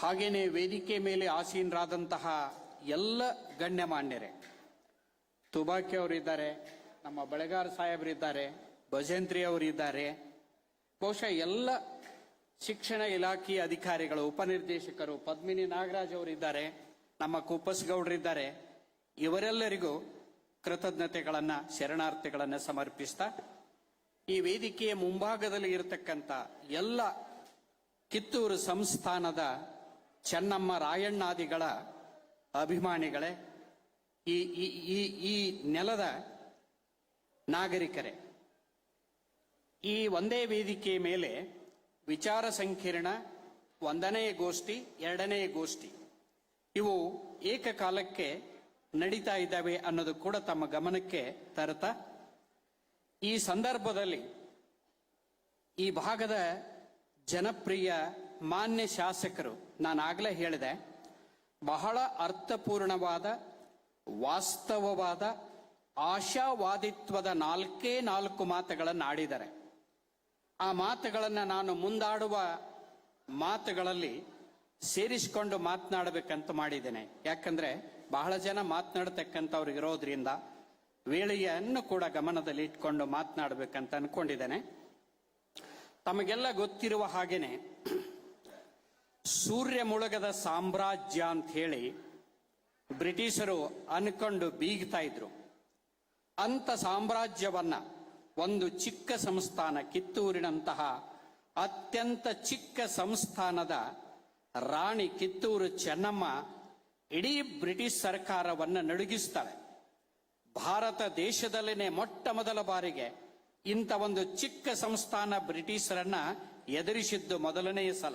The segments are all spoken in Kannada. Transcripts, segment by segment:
ಹಾಗೇನೆ ವೇದಿಕೆ ಮೇಲೆ ಆಸೀನರಾದಂತಹ ಎಲ್ಲ ಗಣ್ಯಮಾನ್ಯರೇ, ತುಬಾಕಿ ಅವರಿದ್ದಾರೆ, ನಮ್ಮ ಬಳೆಗಾರ ಸಾಹೇಬರಿದ್ದಾರೆ ಭಜಂತ್ರಿ ಅವರಿದ್ದಾರೆ, ಬಹುಶಃ ಎಲ್ಲ ಶಿಕ್ಷಣ ಇಲಾಖೆಯ ಅಧಿಕಾರಿಗಳು, ಉಪನಿರ್ದೇಶಕರು, ಪದ್ಮಿನಿ ನಾಗರಾಜ್ ಅವರಿದ್ದಾರೆ, ನಮ್ಮ ಕುಪ್ಪಸ್ ಇದ್ದಾರೆ ಇವರೆಲ್ಲರಿಗೂ ಕೃತಜ್ಞತೆಗಳನ್ನು, ಶರಣಾರ್ಥಿಗಳನ್ನು ಸಮರ್ಪಿಸ್ತಾ, ಈ ವೇದಿಕೆಯ ಮುಂಭಾಗದಲ್ಲಿ ಇರತಕ್ಕಂಥ ಎಲ್ಲ ಕಿತ್ತೂರು ಸಂಸ್ಥಾನದ ಚೆನ್ನಮ್ಮ ರಾಯಣ್ಣಾದಿಗಳ ಅಭಿಮಾನಿಗಳೇ, ಈ ಈ ಈ ನೆಲದ ನಾಗರಿಕರೇ, ಈ ಒಂದೇ ವೇದಿಕೆ ಮೇಲೆ ವಿಚಾರ ಸಂಕಿರಣ ಒಂದನೇ ಗೋಷ್ಠಿ, ಎರಡನೇ ಗೋಷ್ಠಿ ಇವು ಏಕಕಾಲಕ್ಕೆ ನಡೀತಾ ಇದ್ದಾವೆ ಅನ್ನೋದು ಕೂಡ ತಮ್ಮ ಗಮನಕ್ಕೆ ತರತಾ ಈ ಸಂದರ್ಭದಲ್ಲಿ ಈ ಭಾಗದ ಜನಪ್ರಿಯ ಮಾನ್ಯ ಶಾಸಕರು ನಾನು ಆಗಲೇ ಹೇಳಿದೆ, ಬಹಳ ಅರ್ಥಪೂರ್ಣವಾದ, ವಾಸ್ತವವಾದ, ಆಶಾವಾದಿತ್ವದ ನಾಲ್ಕೇ ನಾಲ್ಕು ಮಾತುಗಳನ್ನು ಆಡಿದ್ದಾರೆ. ಆ ಮಾತುಗಳನ್ನು ನಾನು ಮುಂದಾಡುವ ಮಾತುಗಳಲ್ಲಿ ಸೇರಿಸಿಕೊಂಡು ಮಾತನಾಡಬೇಕಂತ ಮಾಡಿದ್ದೇನೆ. ಯಾಕಂದ್ರೆ ಬಹಳ ಜನ ಮಾತನಾಡತಕ್ಕಂಥವ್ರು ಇರೋದ್ರಿಂದ ವೇಳೆಯನ್ನು ಕೂಡ ಗಮನದಲ್ಲಿ ಇಟ್ಕೊಂಡು ಮಾತನಾಡಬೇಕಂತ ಅನ್ಕೊಂಡಿದ್ದೇನೆ. ತಮಗೆಲ್ಲ ಗೊತ್ತಿರುವ ಹಾಗೇನೆ ಸೂರ್ಯ ಮುಳುಗದ ಸಾಮ್ರಾಜ್ಯ ಅಂತ ಹೇಳಿ ಬ್ರಿಟಿಷರು ಅನ್ಕೊಂಡು ಬೀಗ್ತಾ ಇದ್ರು. ಅಂತ ಸಾಮ್ರಾಜ್ಯವನ್ನ ಒಂದು ಚಿಕ್ಕ ಸಂಸ್ಥಾನ, ಕಿತ್ತೂರಿನಂತಹ ಅತ್ಯಂತ ಚಿಕ್ಕ ಸಂಸ್ಥಾನದ ರಾಣಿ ಕಿತ್ತೂರು ಚೆನ್ನಮ್ಮ ಇಡೀ ಬ್ರಿಟಿಷ್ ಸರ್ಕಾರವನ್ನ ನಡುಗಿಸ್ತಾಳೆ. ಭಾರತ ದೇಶದಲ್ಲಿನೇ ಮೊಟ್ಟ ಮೊದಲ ಬಾರಿಗೆ ಇಂಥ ಒಂದು ಚಿಕ್ಕ ಸಂಸ್ಥಾನ ಬ್ರಿಟಿಷರನ್ನ ಎದುರಿಸಿದ್ದು ಮೊದಲನೆಯ ಸಲ.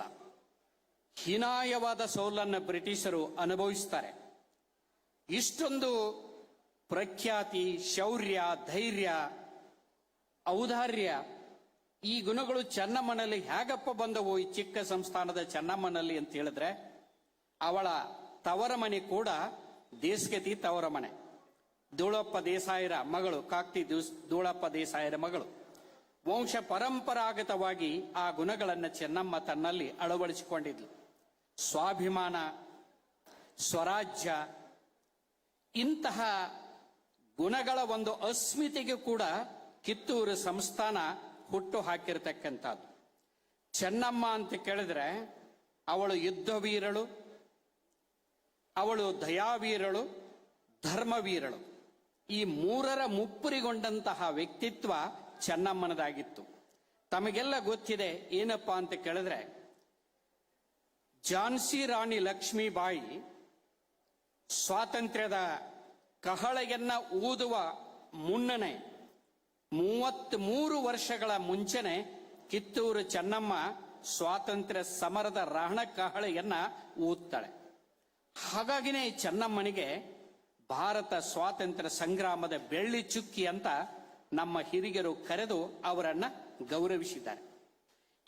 ಹೀನಾಯವಾದ ಸೋಲನ್ನು ಬ್ರಿಟಿಷರು ಅನುಭವಿಸ್ತಾರೆ. ಇಷ್ಟೊಂದು ಪ್ರಖ್ಯಾತಿ, ಶೌರ್ಯ, ಧೈರ್ಯ, ಔದಾರ್ಯ ಈ ಗುಣಗಳು ಚೆನ್ನಮ್ಮನಲ್ಲಿ ಹೇಗಪ್ಪ ಬಂದವು ಈ ಚಿಕ್ಕ ಸಂಸ್ಥಾನದ ಚೆನ್ನಮ್ಮನಲ್ಲಿ ಅಂತ ಹೇಳಿದ್ರೆ, ಅವಳ ತವರ ಮನೆ ಕೂಡ ದೇಶಗತಿ ತವರ ಮನೆ ಧೂಳಪ್ಪ ದೇಸಾಯರ ಮಗಳು, ಕಾಕ್ತಿ ಧೂಳಪ್ಪ ದೇಸಾಯರ ಮಗಳು. ವಂಶ ಪರಂಪರಾಗತವಾಗಿ ಆ ಗುಣಗಳನ್ನು ಚೆನ್ನಮ್ಮ ತನ್ನಲ್ಲಿ ಅಳವಡಿಸಿಕೊಂಡಿದ್ಲು. ಸ್ವಾಭಿಮಾನ, ಸ್ವರಾಜ್ಯ, ಇಂತಹ ಗುಣಗಳ ಒಂದು ಅಸ್ಮಿತೆಗೆ ಕೂಡ ಕಿತ್ತೂರು ಸಂಸ್ಥಾನ ಹುಟ್ಟು ಹಾಕಿರತಕ್ಕಂಥದ್ದು. ಚೆನ್ನಮ್ಮ ಅಂತ ಕೇಳಿದ್ರೆ ಅವಳು ಯುದ್ಧವೀರಳು, ಅವಳು ದಯಾವೀರಳು, ಧರ್ಮವೀರಳು. ಈ ಮೂರರ ಮುಪ್ಪುರಿಗೊಂಡಂತಹ ವ್ಯಕ್ತಿತ್ವ ಚೆನ್ನಮ್ಮನದಾಗಿತ್ತು. ತಮಗೆಲ್ಲ ಗೊತ್ತಿದೆ ಏನಪ್ಪಾ ಅಂತ ಕೇಳಿದ್ರೆ ಝಾನ್ಸಿ ರಾಣಿ ಲಕ್ಷ್ಮೀಬಾಯಿ ಸ್ವಾತಂತ್ರ್ಯದ ಕಹಳೆಯನ್ನ ಊದುವ ಮುನ್ನನೆ ಮೂವತ್ತ್ ಮೂರು ವರ್ಷಗಳ ಮುಂಚೆನೆ ಕಿತ್ತೂರು ಚೆನ್ನಮ್ಮ ಸ್ವಾತಂತ್ರ್ಯ ಸಮರದ ರಹಣ ಕಹಳೆಯನ್ನ ಊದ್ತಾಳೆ. ಹಾಗಾಗಿನೇ ಚೆನ್ನಮ್ಮನಿಗೆ ಭಾರತ ಸ್ವಾತಂತ್ರ್ಯ ಸಂಗ್ರಾಮದ ಬೆಳ್ಳಿ ಚುಕ್ಕಿ ಅಂತ ನಮ್ಮ ಹಿರಿಯರು ಕರೆದು ಅವರನ್ನ ಗೌರವಿಸಿದ್ದಾರೆ.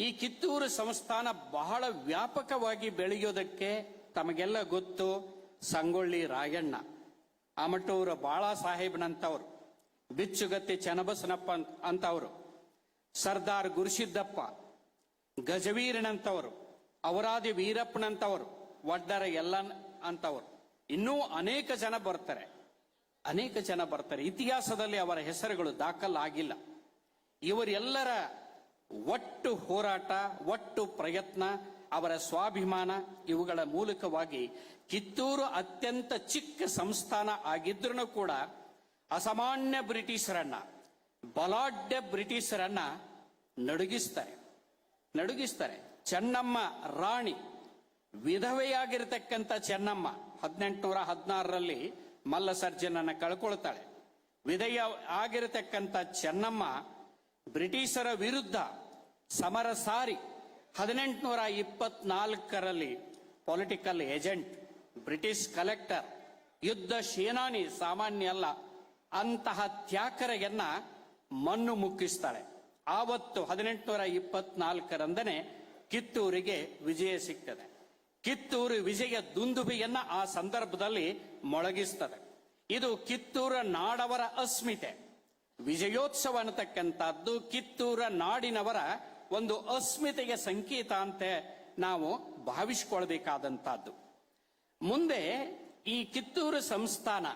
ಈ ಕಿತ್ತೂರು ಸಂಸ್ಥಾನ ಬಹಳ ವ್ಯಾಪಕವಾಗಿ ಬೆಳೆಯೋದಕ್ಕೆ ತಮಗೆಲ್ಲ ಗೊತ್ತು, ಸಂಗೊಳ್ಳಿ ರಾಯಣ್ಣ. ಆಮಟೂರು ಬಾಳ ಸಾಹೇಬ್ನಂತವ್ರು ಬಿಚ್ಚುಗತ್ತಿ ಚನ್ನಬಸನಪ್ಪ ಅಂತವರು. ಸರ್ದಾರ್ ಗುರುಸಿದ್ದಪ್ಪ, ಗಜವೀರನಂತವರು ಅವರಾದಿ ವೀರಪ್ಪನಂತವರು, ವಡ್ಡರ ಎಲ್ಲ ಅಂತವರು. ಇನ್ನೂ ಅನೇಕ ಜನ ಬರ್ತಾರೆ. ಅನೇಕ ಜನ ಬರ್ತಾರೆ. ಇತಿಹಾಸದಲ್ಲಿ ಅವರ ಹೆಸರುಗಳು ದಾಖಲಾಗಿಲ್ಲ. ಇವರೆಲ್ಲರ ಒಟ್ಟು ಹೋರಾಟ, ಒಟ್ಟು ಪ್ರಯತ್ನ, ಅವರ ಸ್ವಾಭಿಮಾನ ಇವುಗಳ ಮೂಲಕವಾಗಿ ಕಿತ್ತೂರು ಅತ್ಯಂತ ಚಿಕ್ಕ ಸಂಸ್ಥಾನ ಆಗಿದ್ರೂ ಕೂಡ ಅಸಾಮಾನ್ಯ ಬ್ರಿಟಿಷರನ್ನ, ಬಲಾಢ್ಯ ಬ್ರಿಟಿಷರನ್ನ ನಡುಗಿಸ್ತಾರೆ. ನಡುಗಿಸ್ತಾರೆ. ಚೆನ್ನಮ್ಮ ರಾಣಿ, ವಿಧವೆಯಾಗಿರ್ತಕ್ಕಂಥ ಚೆನ್ನಮ್ಮ ಹದಿನೆಂಟುನೂರ ಹದಿನಾರರಲ್ಲಿ ಮಲ್ಲ ಸರ್ಜನನ್ನು ಕಳ್ಕೊಳ್ತಾಳೆ. ವಿಧೇಯ ಆಗಿರತಕ್ಕಂಥ ಚೆನ್ನಮ್ಮ ಬ್ರಿಟಿಷರ ವಿರುದ್ಧ ಸಮರ ಸಾರಿ ಹದಿನೆಂಟುನೂರ ಇಪ್ಪತ್ನಾಲ್ಕರಲ್ಲಿ ಪೊಲಿಟಿಕಲ್ ಏಜೆಂಟ್ ಬ್ರಿಟಿಷ್ ಕಲೆಕ್ಟರ್ ಯುದ್ಧ ಸೇನಾನಿ ಸಾಮಾನ್ಯ ಅಲ್ಲ, ಅಂತಹ ತ್ಯಾಕರೆಯನ್ನ ಮಣ್ಣು ಮುಕ್ಕಿಸ್ತಾಳೆ. ಆವತ್ತು ಹದಿನೆಂಟುನೂರ ಇಪ್ಪತ್ನಾಲ್ಕರಂದನೆ ಕಿತ್ತೂರಿಗೆ ವಿಜಯ ಸಿಗ್ತದೆ. ಕಿತ್ತೂರು ವಿಜಯ ದುಂದುಬಿಯನ್ನ ಆ ಸಂದರ್ಭದಲ್ಲಿ ಮೊಳಗಿಸ್ತದೆ. ಇದು ಕಿತ್ತೂರ ನಾಡವರ ಅಸ್ಮಿತೆ. ವಿಜಯೋತ್ಸವ ಅನ್ನತಕ್ಕಂಥದ್ದು ಕಿತ್ತೂರ ನಾಡಿನವರ ಒಂದು ಅಸ್ಮಿತೆಗೆ ಸಂಕೇತ ಅಂತ ನಾವು ಭಾವಿಸ್ಕೊಳ್ಬೇಕಾದಂತಹದ್ದು ಮುಂದೆ ಈ ಕಿತ್ತೂರು ಸಂಸ್ಥಾನ,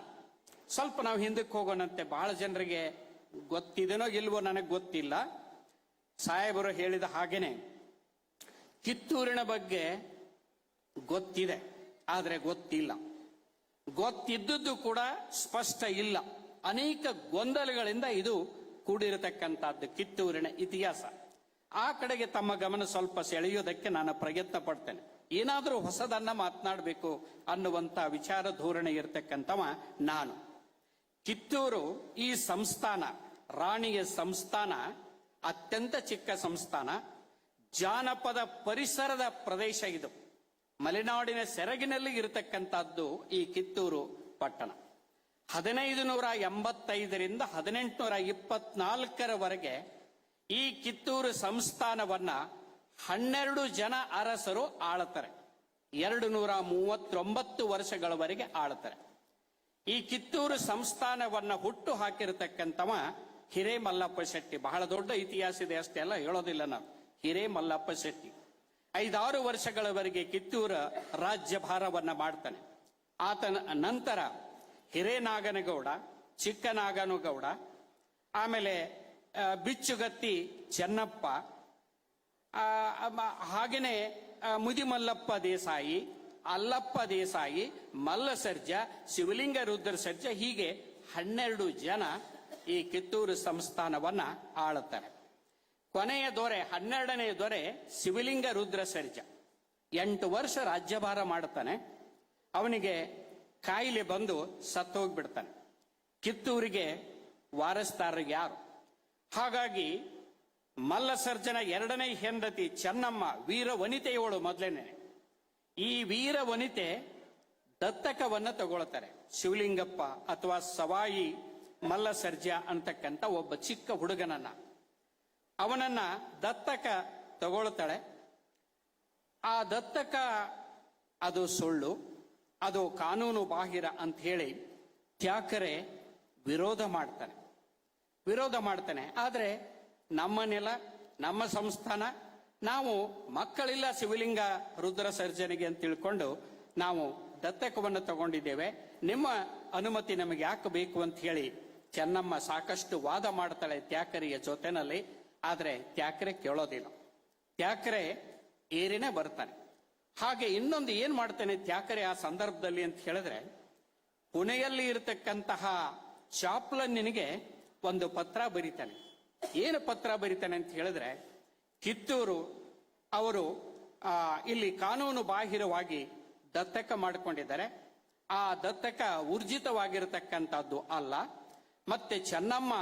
ಸ್ವಲ್ಪ ನಾವು ಹಿಂದಕ್ಕೆ ಹೋಗೋಣಂತೆ, ಬಹಳ ಜನರಿಗೆ ಗೊತ್ತಿದೆನೋ ಇಲ್ವೋ ನನಗೆ ಗೊತ್ತಿಲ್ಲ. ಸಾಹೇಬರು ಹೇಳಿದ ಹಾಗೇನೆ, ಕಿತ್ತೂರಿನ ಬಗ್ಗೆ ಗೊತ್ತಿದೆ, ಆದರೆ ಗೊತ್ತಿಲ್ಲ. ಗೊತ್ತಿದ್ದದ್ದು ಕೂಡ ಸ್ಪಷ್ಟ ಇಲ್ಲ. ಅನೇಕ ಗೊಂದಲಗಳಿಂದ ಇದು ಕೂಡಿರತಕ್ಕಂಥದ್ದು ಕಿತ್ತೂರಿನ ಇತಿಹಾಸ. ಆ ಕಡೆಗೆ ತಮ್ಮ ಗಮನ ಸ್ವಲ್ಪ ಸೆಳೆಯೋದಕ್ಕೆ ನಾನು ಪ್ರಯತ್ನ ಪಡ್ತೇನೆ ಏನಾದರೂ ಹೊಸದನ್ನ ಮಾತನಾಡಬೇಕು ಅನ್ನುವಂತ ವಿಚಾರ ಧೋರಣೆ ಇರತಕ್ಕಂಥವ ನಾನು. ಕಿತ್ತೂರು ಈ ಸಂಸ್ಥಾನ, ರಾಣಿಯ ಸಂಸ್ಥಾನ, ಅತ್ಯಂತ ಚಿಕ್ಕ ಸಂಸ್ಥಾನ, ಜಾನಪದ ಪರಿಸರದ ಪ್ರದೇಶ ಇದು. ಮಲೆನಾಡಿನ ಸೆರಗಿನಲ್ಲಿ ಇರತಕ್ಕಂಥದ್ದು ಈ ಕಿತ್ತೂರು ಪಟ್ಟಣ. ಹದಿನೈದು ನೂರ ಎಂಬತ್ತೈದರಿಂದ ಹದಿನೆಂಟುನೂರ ಇಪ್ಪತ್ನಾಲ್ಕರವರೆಗೆ ಈ ಕಿತ್ತೂರು ಸಂಸ್ಥಾನವನ್ನ ಹನ್ನೆರಡು ಜನ ಅರಸರು ಆಳುತ್ತಾರೆ. ಎರಡು ನೂರ ಮೂವತ್ತೊಂಬತ್ತು ವರ್ಷಗಳವರೆಗೆ ಆಳುತ್ತಾರೆ. ಈ ಕಿತ್ತೂರು ಸಂಸ್ಥಾನವನ್ನ ಹುಟ್ಟು ಹಾಕಿರತಕ್ಕಂಥವ ಹಿರೇಮಲ್ಲಪ್ಪ ಶೆಟ್ಟಿ. ಬಹಳ ದೊಡ್ಡ ಇತಿಹಾಸ ಇದೆ ಅಷ್ಟೇ ಅಲ್ಲ, ಹೇಳೋದಿಲ್ಲ ನಾವು ಹಿರೇಮಲ್ಲಪ್ಪ ಶೆಟ್ಟಿ. ಐದಾರು ವರ್ಷಗಳವರೆಗೆ ಕಿತ್ತೂರ ರಾಜ್ಯಭಾರವನ್ನ ಮಾಡ್ತಾನೆ. ಆತನ ನಂತರ ಹಿರೇನಾಗನಗೌಡ, ಚಿಕ್ಕನಾಗನಗೌಡ, ಆಮೇಲೆ ಬಿಚ್ಚುಗತ್ತಿ ಚೆನ್ನಪ್ಪ ಹಾಗೆಯೇ ಮುದಿಮಲ್ಲಪ್ಪ ದೇಸಾಯಿ, ಅಲ್ಲಪ್ಪ ದೇಸಾಯಿ ಮಲ್ಲ ಸರ್ಜ ಶಿವಲಿಂಗ ರುದ್ರ ಸರ್ಜ ಹೀಗೆ ಹನ್ನೆರಡು ಜನ ಈ ಕಿತ್ತೂರು ಸಂಸ್ಥಾನವನ್ನ ಆಳುತ್ತಾರೆ. ಕೊನೆಯ ದೊರೆ, ಹನ್ನೆರಡನೇ ದೊರೆ ಶಿವಲಿಂಗ ರುದ್ರ ಸರ್ಜ. ಎಂಟು ವರ್ಷ ರಾಜ್ಯಭಾರ ಮಾಡುತ್ತಾನೆ. ಅವನಿಗೆ ಕಾಯಿಲೆ ಬಂದು ಸತ್ತೋಗ್ಬಿಡ್ತಾನೆ. ಕಿತ್ತೂರಿಗೆ ವಾರಸ್ದಾರರಿಗೆ ಯಾರು? ಹಾಗಾಗಿ ಮಲ್ಲಸರ್ಜನ ಎರಡನೇ ಹೆಂಡತಿ ಚೆನ್ನಮ್ಮ ವೀರ ವನಿತೆಯವಳು ಮೊದಲನೇ. ಈ ವೀರ ವನಿತೆ ದತ್ತಕವನ್ನ ತಗೊಳ್ತಾರೆ. ಶಿವಲಿಂಗಪ್ಪ ಅಥವಾ ಸವಾಯಿ ಮಲ್ಲಸರ್ಜ ಅಂತಕ್ಕಂಥ ಒಬ್ಬ ಚಿಕ್ಕ ಹುಡುಗನನ್ನ. ಅವನನ್ನ ದತ್ತಕ ತಗೊಳ್ತಾಳೆ. ಆ ದತ್ತಕ ಅದು ಸುಳ್ಳು, ಅದು ಕಾನೂನು ಬಾಹಿರ ಅಂತ ಹೇಳಿ ತ್ಯಾಕರೆ ವಿರೋಧ ಮಾಡ್ತಾನೆ. ವಿರೋಧ ಮಾಡ್ತೇನೆ. ಆದರೆ ನಮ್ಮ ನೆಲ, ನಮ್ಮ ಸಂಸ್ಥಾನ, ನಾವು ಮಕ್ಕಳಿಲ್ಲ ಶಿವಲಿಂಗ ರುದ್ರ ಸರ್ಜನೆಗೆ ಅಂತ ತಿಳ್ಕೊಂಡು ನಾವು ದತ್ತಕವನ್ನು ತಗೊಂಡಿದ್ದೇವೆ. ನಿಮ್ಮ ಅನುಮತಿ ನಮಗೆ ಯಾಕೆ ಬೇಕು ಅಂತ ಹೇಳಿ ಚೆನ್ನಮ್ಮ ಸಾಕಷ್ಟು ವಾದ ಮಾಡ್ತಾಳೆ ತ್ಯಾಕರಿಯ ಜೊತೆನಲ್ಲಿ. ಆದರೆ ತ್ಯಾಕರೆ ಕೇಳೋದಿಲ್ಲ. ತ್ಯಾಕರೆ ಏರಿನೇ ಬರ್ತಾನೆ. ಹಾಗೆ ಇನ್ನೊಂದು ಏನ್ ಮಾಡ್ತಾನೆ ತ್ಯಾಕರೆ ಆ ಸಂದರ್ಭದಲ್ಲಿ ಅಂತ ಹೇಳಿದ್ರೆ, ಪುಣೆಯಲ್ಲಿ ಇರತಕ್ಕಂತಹ ಚಾಪ್ಲನ್ನಿನಿಗೆ ಒಂದು ಪತ್ರ ಬರೀತಾನೆ. ಏನು ಪತ್ರ ಬರೀತಾನೆ ಅಂತ ಹೇಳಿದ್ರೆ, ಕಿತ್ತೂರು ಅವರು ಇಲ್ಲಿ ಕಾನೂನು ಬಾಹಿರವಾಗಿ ದತ್ತಕ ಮಾಡಿಕೊಂಡಿದ್ದಾರೆ. ಆ ದತ್ತಕ ಊರ್ಜಿತವಾಗಿರತಕ್ಕಂಥದ್ದು ಅಲ್ಲ. ಮತ್ತೆ ಚೆನ್ನಮ್ಮ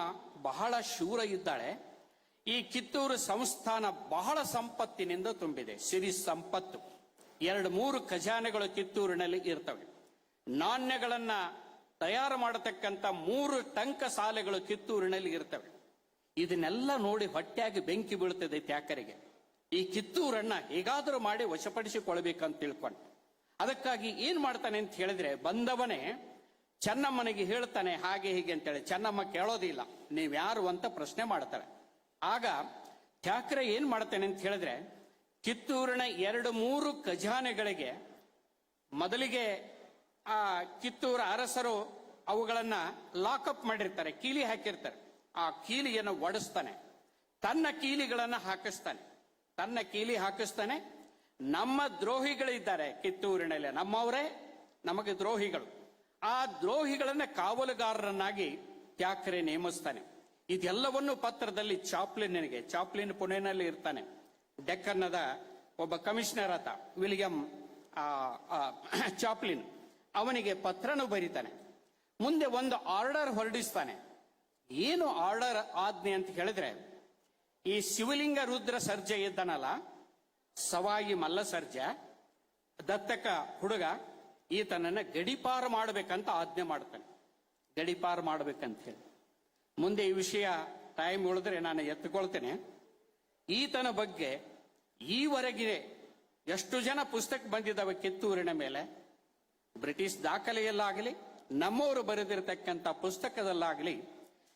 ಬಹಳ ಶೂರ ಇದ್ದಾಳೆ. ಈ ಕಿತ್ತೂರು ಸಂಸ್ಥಾನ ಬಹಳ ಸಂಪತ್ತಿನಿಂದ ತುಂಬಿದೆ. ಸಿರಿ ಸಂಪತ್ತು. ಎರಡು ಮೂರು ಖಜಾನೆಗಳು ಕಿತ್ತೂರಿನಲ್ಲಿ ಇರ್ತವೆ. ನಾಣ್ಯಗಳನ್ನ ತಯಾರು ಮಾಡತಕ್ಕಂಥ ಮೂರು ಟಂಕ ಸಾಲೆಗಳು ಕಿತ್ತೂರಿನಲ್ಲಿ ಇರ್ತವೆ. ಇದನ್ನೆಲ್ಲ ನೋಡಿ ಹೊಟ್ಟೆಯಾಗಿ ಬೆಂಕಿ ಬೀಳ್ತದೆ ತ್ಯಾಕರಿಗೆ. ಈ ಕಿತ್ತೂರನ್ನ ಹೇಗಾದರೂ ಮಾಡಿ ವಶಪಡಿಸಿಕೊಳ್ಬೇಕಂತ ತಿಳ್ಕೊಂಡು. ಅದಕ್ಕಾಗಿ ಏನ್ ಮಾಡ್ತಾನೆ ಅಂತ ಹೇಳಿದ್ರೆ, ಬಂದವನೇ ಚೆನ್ನಮ್ಮನಿಗೆ ಹೇಳ್ತಾನೆ ಹಾಗೆ ಹೀಗೆ ಅಂತೇಳಿ. ಚೆನ್ನಮ್ಮ ಕೇಳೋದಿಲ್ಲ ನೀವ್ಯಾರು ಅಂತ ಪ್ರಶ್ನೆ ಮಾಡ್ತಾರೆ ಆಗ ಠಾಕ್ರೆ ಏನ್ ಮಾಡ್ತಾನೆ ಅಂತ ಹೇಳಿದ್ರೆ, ಕಿತ್ತೂರಿನ ಎರಡು ಮೂರು ಖಜಾನೆಗಳಿಗೆ ಮೊದಲಿಗೆ ಆ ಕಿತ್ತೂರ ಅರಸರು ಅವುಗಳನ್ನ ಲಾಕಪ್ ಮಾಡಿರ್ತಾರೆ, ಕೀಲಿ ಹಾಕಿರ್ತಾರೆ. ಆ ಕೀಲಿಯನ್ನು ಒಡಿಸ್ತಾನೆ. ತನ್ನ ಕೀಲಿಗಳನ್ನು ಹಾಕಿಸ್ತಾನೆ. ತನ್ನ ಕೀಲಿ ಹಾಕಿಸ್ತಾನೆ. ನಮ್ಮ ದ್ರೋಹಿಗಳಿದ್ದಾರೆ ಕಿತ್ತೂರಿನಲ್ಲಿ. ನಮ್ಮವರೇ ನಮಗೆ ದ್ರೋಹಿಗಳು. ಆ ದ್ರೋಹಿಗಳನ್ನ ಕಾವಲುಗಾರರನ್ನಾಗಿ ತ್ಯಾಕರೆ ನೇಮಿಸ್ತಾನೆ. ಇದೆಲ್ಲವನ್ನು ಪತ್ರದಲ್ಲಿ ಚಾಪ್ಲಿನ್ ಚಾಪ್ಲಿನ್ನಿಗೆ ಚಾಪ್ಲಿನ್ ಪುಣೆನಲ್ಲಿ ಇರ್ತಾನೆ. ಡೆಕ್ಕನ್ನದ ಒಬ್ಬ ಕಮಿಷನರ್ ಆತ, ವಿಲಿಯಂ ಚಾಪ್ಲಿನ್. ಅವನಿಗೆ ಪತ್ರನು ಬರೀತಾನೆ. ಮುಂದೆ ಒಂದು ಆರ್ಡರ್ ಹೊರಡಿಸ್ತಾನೆ. ಏನು ಆರ್ಡರ್ ಆಜ್ಞೆ ಅಂತ ಹೇಳಿದ್ರೆ, ಈ ಶಿವಲಿಂಗ ರುದ್ರ ಸರ್ಜೆ ಇದ್ದಾನಲ್ಲ, ಸವಾಯಿ ಮಲ್ಲ ಸರ್ಜ ದತ್ತಕ ಹುಡುಗ, ಈತನನ್ನ ಗಡಿಪಾರು ಮಾಡಬೇಕಂತ ಆಜ್ಞೆ ಮಾಡ್ತಾನೆ. ಗಡಿಪಾರು ಮಾಡ್ಬೇಕಂತ ಹೇಳಿ. ಮುಂದೆ ಈ ವಿಷಯ ಟೈಮ್ ಉಳಿದ್ರೆ ನಾನು ಎತ್ತುಕೊಳ್ತೇನೆ ಈತನ ಬಗ್ಗೆ ಈವರೆಗೆ ಎಷ್ಟು ಜನ ಪುಸ್ತಕ ಬಂದಿದ್ದಾವೆ ಕಿತ್ತೂರಿನ ಮೇಲೆ. ಬ್ರಿಟಿಷ್ ದಾಖಲೆಯಲ್ಲಾಗಲಿ, ನಮ್ಮವರು ಬರೆದಿರತಕ್ಕಂಥ ಪುಸ್ತಕದಲ್ಲಾಗಲಿ,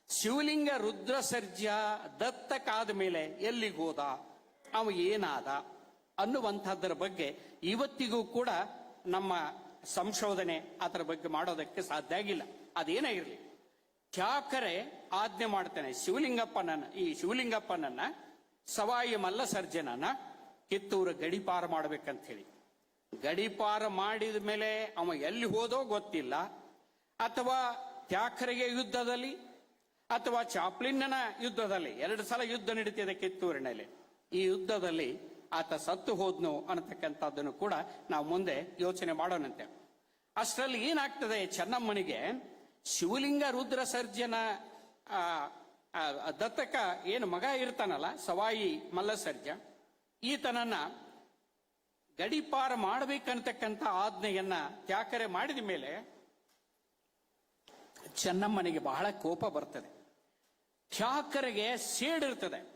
ಶಿವಲಿಂಗ ರುದ್ರ ಸರ್ಜ ದತ್ತಕ್ಕಾದ ಮೇಲೆ ಎಲ್ಲಿಗೋದ ಅವ ಏನಾದ ಅನ್ನುವಂಥದ್ದರ ಬಗ್ಗೆ ಇವತ್ತಿಗೂ ಕೂಡ ನಮ್ಮ ಸಂಶೋಧನೆ ಅದರ ಬಗ್ಗೆ ಮಾಡೋದಕ್ಕೆ ಸಾಧ್ಯ ಆಗಿಲ್ಲ. ಅದೇನೇ ಇರಲಿ. ಕ್ಯಾಕರೆ ಆಜ್ಞೆ ಮಾಡ್ತೇನೆ, ಶಿವಲಿಂಗಪ್ಪನನ್ನ, ಈ ಶಿವಲಿಂಗಪ್ಪನನ್ನ, ಸವಾಯಿ ಮಲ್ಲ ಸರ್ಜನನ ಕಿತ್ತೂರು ಗಡಿಪಾರ ಮಾಡ್ಬೇಕಂತ ಹೇಳಿ. ಗಡಿಪಾರ ಮಾಡಿದ ಮೇಲೆ ಅವ ಎಲ್ಲಿ ಹೋದೋ ಗೊತ್ತಿಲ್ಲ. ಅಥವಾ ತ್ಯಾಕರೆಗೆ ಯುದ್ಧದಲ್ಲಿ, ಅಥವಾ ಚಾಪ್ಲಿನ್ನನ ಯುದ್ಧದಲ್ಲಿ. ಎರಡು ಸಲ ಯುದ್ಧ ನಡೀತಿದೆ ಕಿತ್ತೂರಿನಲ್ಲಿ. ಈ ಯುದ್ಧದಲ್ಲಿ ಆತ ಸತ್ತು ಹೋದ್ನು ಅನ್ನತಕ್ಕಂಥದ್ದನ್ನು ಕೂಡ ನಾವು ಮುಂದೆ ಯೋಚನೆ ಮಾಡೋಣಂತೆ. ಅಷ್ಟರಲ್ಲಿ ಏನಾಗ್ತದೆ ಚೆನ್ನಮ್ಮನಿಗೆ, ಶಿವಲಿಂಗ ರುದ್ರ ಸರ್ಜನ ದತ್ತಕ ಏನು ಮಗ ಇರ್ತಾನಲ್ಲ, ಸವಾಯಿ ಮಲ್ಲಸರ್ಜ, ಈತನನ್ನ ಗಡಿಪಾರ ಮಾಡಬೇಕಂತಕ್ಕಂಥ ಆಜ್ಞೆಯನ್ನ ತ್ಯಾಕರೆ ಮಾಡಿದ ಮೇಲೆ ಚೆನ್ನಮ್ಮನಿಗೆ ಬಹಳ ಕೋಪ ಬರ್ತದೆ. ತ್ಯಾಕರೆಗೆ ಸೇಡಿರ್ತದೆ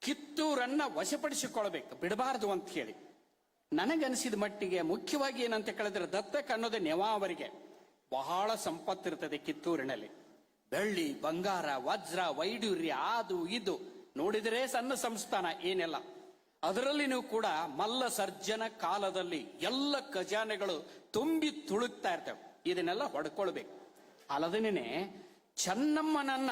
ಕಿತ್ತೂರನ್ನ ವಶಪಡಿಸಿಕೊಳ್ಬೇಕು ಬಿಡಬಾರದು ಅಂತ ಹೇಳಿ. ನನಗನಿಸಿದ ಮಟ್ಟಿಗೆ ಮುಖ್ಯವಾಗಿ ಏನಂತ ಕೇಳಿದ್ರೆ ದತ್ತಕ್ ಅನ್ನೋದೇ ನೆವಾವರಿಗೆ ಬಹಳ ಸಂಪತ್ತಿರ್ತದೆ ಕಿತ್ತೂರಿನಲ್ಲಿ. ಬೆಳ್ಳಿ, ಬಂಗಾರ, ವಜ್ರ, ವೈಡೂರ್ಯ ಅದು ಇದು. ನೋಡಿದರೆ ಸಣ್ಣ ಸಂಸ್ಥಾನ, ಏನೆಲ್ಲ. ಅದರಲ್ಲಿನೂ ಕೂಡ ಮಲ್ಲ ಸರ್ಜನ ಕಾಲದಲ್ಲಿ ಎಲ್ಲ ಖಜಾನೆಗಳು ತುಂಬಿ ತುಳುಕ್ತಾ ಇರ್ತವೆ. ಇದನ್ನೆಲ್ಲ ಹೊಡ್ಕೊಳ್ಬೇಕು. ಅಲ್ಲದೇನೆ ಚೆನ್ನಮ್ಮನನ್ನ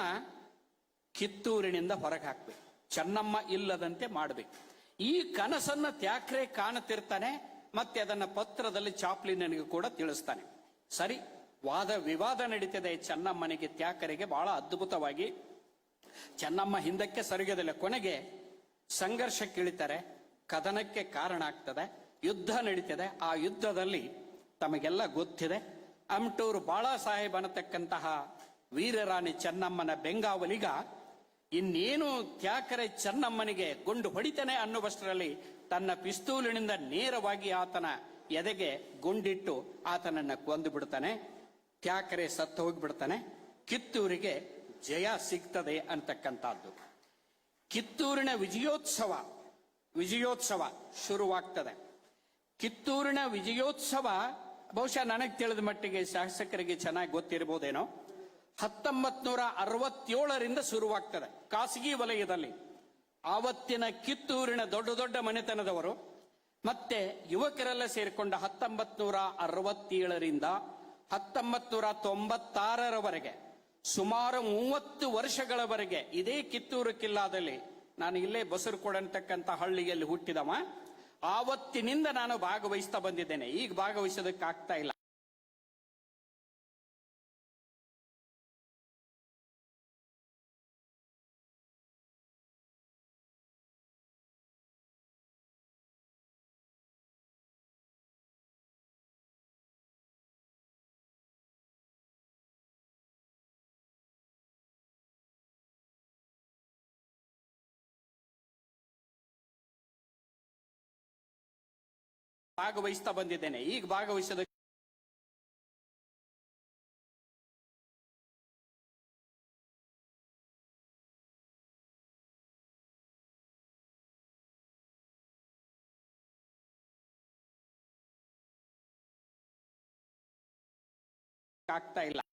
ಕಿತ್ತೂರಿನಿಂದ ಹೊರಗೆ ಹಾಕ್ಬೇಕು. ಚೆನ್ನಮ್ಮ ಇಲ್ಲದಂತೆ ಮಾಡಬೇಕು. ಈ ಕನಸನ್ನ ತ್ಯಾಕ್ರೆ ಕಾಣುತ್ತಿರ್ತಾನೆ, ಮತ್ತೆ ಅದನ್ನ ಪತ್ರದಲ್ಲಿ ಚಾಪ್ಲಿನನಿಗೆ ಕೂಡ ತಿಳಿಸ್ತಾನೆ. ಸರಿ, ವಾದ ವಿವಾದ ನಡೀತಿದೆ ಚೆನ್ನಮ್ಮನಿಗೆ. ತ್ಯಾಕರಿಗೆ ಬಹಳ ಅದ್ಭುತವಾಗಿ ಚೆನ್ನಮ್ಮ ಹಿಂದಕ್ಕೆ ಸರಿಗದಲ್ಲ ಕೊನೆಗೆ ಸಂಘರ್ಷಕ್ಕೆ ಇಳಿತಾರೆ ಕದನಕ್ಕೆ ಕಾರಣ ಆಗ್ತದೆ, ಯುದ್ಧ ನಡೀತದೆ. ಆ ಯುದ್ಧದಲ್ಲಿ ತಮಗೆಲ್ಲ ಗೊತ್ತಿದೆ, ಅಮ್ಟೂರು ಬಾಳಾ ಸಾಹೇಬ್ ಅನ್ನತಕ್ಕಂತಹ ವೀರರಾಣಿ ಚೆನ್ನಮ್ಮನ ಬೆಂಗಾವಲಿಗ ಇನ್ನೇನು ತ್ಯಾಕರೆ ಚೆನ್ನಮ್ಮನಿಗೆ ಗುಂಡು ಹೊಡಿತಾನೆ ಅನ್ನುವಷ್ಟರಲ್ಲಿ ತನ್ನ ಪಿಸ್ತೂಲಿನಿಂದ ನೇರವಾಗಿ ಆತನ ಎದೆಗೆ ಗುಂಡಿಟ್ಟು ಆತನನ್ನ ಕೊಂದು ಬಿಡ್ತಾನೆ, ತ್ಯಾಕರೆ ಸತ್ತು ಹೋಗಿಬಿಡ್ತಾನೆ, ಕಿತ್ತೂರಿಗೆ ಜಯ ಸಿಗ್ತದೆ ಅಂತಕ್ಕಂಥದ್ದು. ಕಿತ್ತೂರಿನ ವಿಜಯೋತ್ಸವ ವಿಜಯೋತ್ಸವ ಶುರುವಾಗ್ತದೆ. ಕಿತ್ತೂರಿನ ವಿಜಯೋತ್ಸವ ಬಹುಶಃ ನನಗೆ ತಿಳಿದ ಮಟ್ಟಿಗೆ ಶಾಸಕರಿಗೆ ಚೆನ್ನಾಗಿ ಗೊತ್ತಿರಬಹುದೇನೋ ಹತ್ತೊಂಬತ್ ನೂರ ಅರವತ್ತೇಳರಿಂದ ಶುರುವಾಗ್ತದೆ ಖಾಸಗಿ ವಲಯದಲ್ಲಿ. ಆವತ್ತಿನ ಕಿತ್ತೂರಿನ ದೊಡ್ಡ ದೊಡ್ಡ ಮನೆತನದವರು ಮತ್ತೆ ಯುವಕರೆಲ್ಲ ಸೇರಿಕೊಂಡ ಹತ್ತೊಂಬತ್ ನೂರ ಅರವತ್ತೇಳರಿಂದ ಹತ್ತೊಂಬತ್ ನೂರ ತೊಂಬತ್ತಾರರವರೆಗೆ ಸುಮಾರು ಮೂವತ್ತು ವರ್ಷಗಳವರೆಗೆ ಇದೇ ಕಿತ್ತೂರು ಕಿಲ್ಲಾದಲ್ಲಿ ನಾನು ಇಲ್ಲೇ ಬಸರು ಕೊಡಂತಕ್ಕಂಥ ಹಳ್ಳಿಯಲ್ಲಿ ಹುಟ್ಟಿದವ. ಆವತ್ತಿನಿಂದ ನಾನು ಭಾಗವಹಿಸ್ತಾ ಬಂದಿದ್ದೇನೆ. ಈಗ ಭಾಗವಹಿಸೋದಕ್ಕಾಗ್ತಾ ಇಲ್ಲ. ಭಾಗವಹಿಸ್ತಾ ಬಂದಿದ್ದೇನೆ. ಈಗ ಭಾಗವಹಿಸಿದ ಆಗ್ತಾ ಇಲ್ಲ.